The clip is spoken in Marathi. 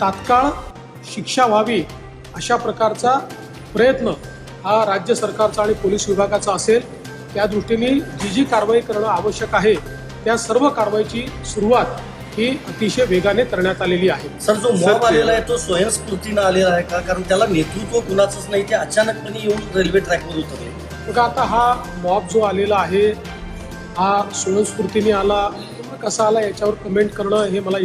तात्काळ शिक्षा व्हावी अशा प्रकारचा प्रयत्न हा राज्य सरकारचा आणि पोलीस विभागाचा असेल त्या दृष्टीने जी जी कारवाई करणं आवश्यक आहे त्या सर्व कारवाईची सुरुवात ही अतिशय वेगाने करण्यात आलेली आहे. सर जो मॉब आलेला आहे तो स्वयंस्फूर्तीनं आलेला आहे का? कारण त्याला नेतृत्व कुणाचंच नाही ते अचानकपणे येऊन रेल्वे ट्रॅकवर उतरले. बघा आता हा मॉब जो आलेला आहे हा स्वयंस्फूर्तीने आला कसा आला याच्यावर कमेंट करणं हे मला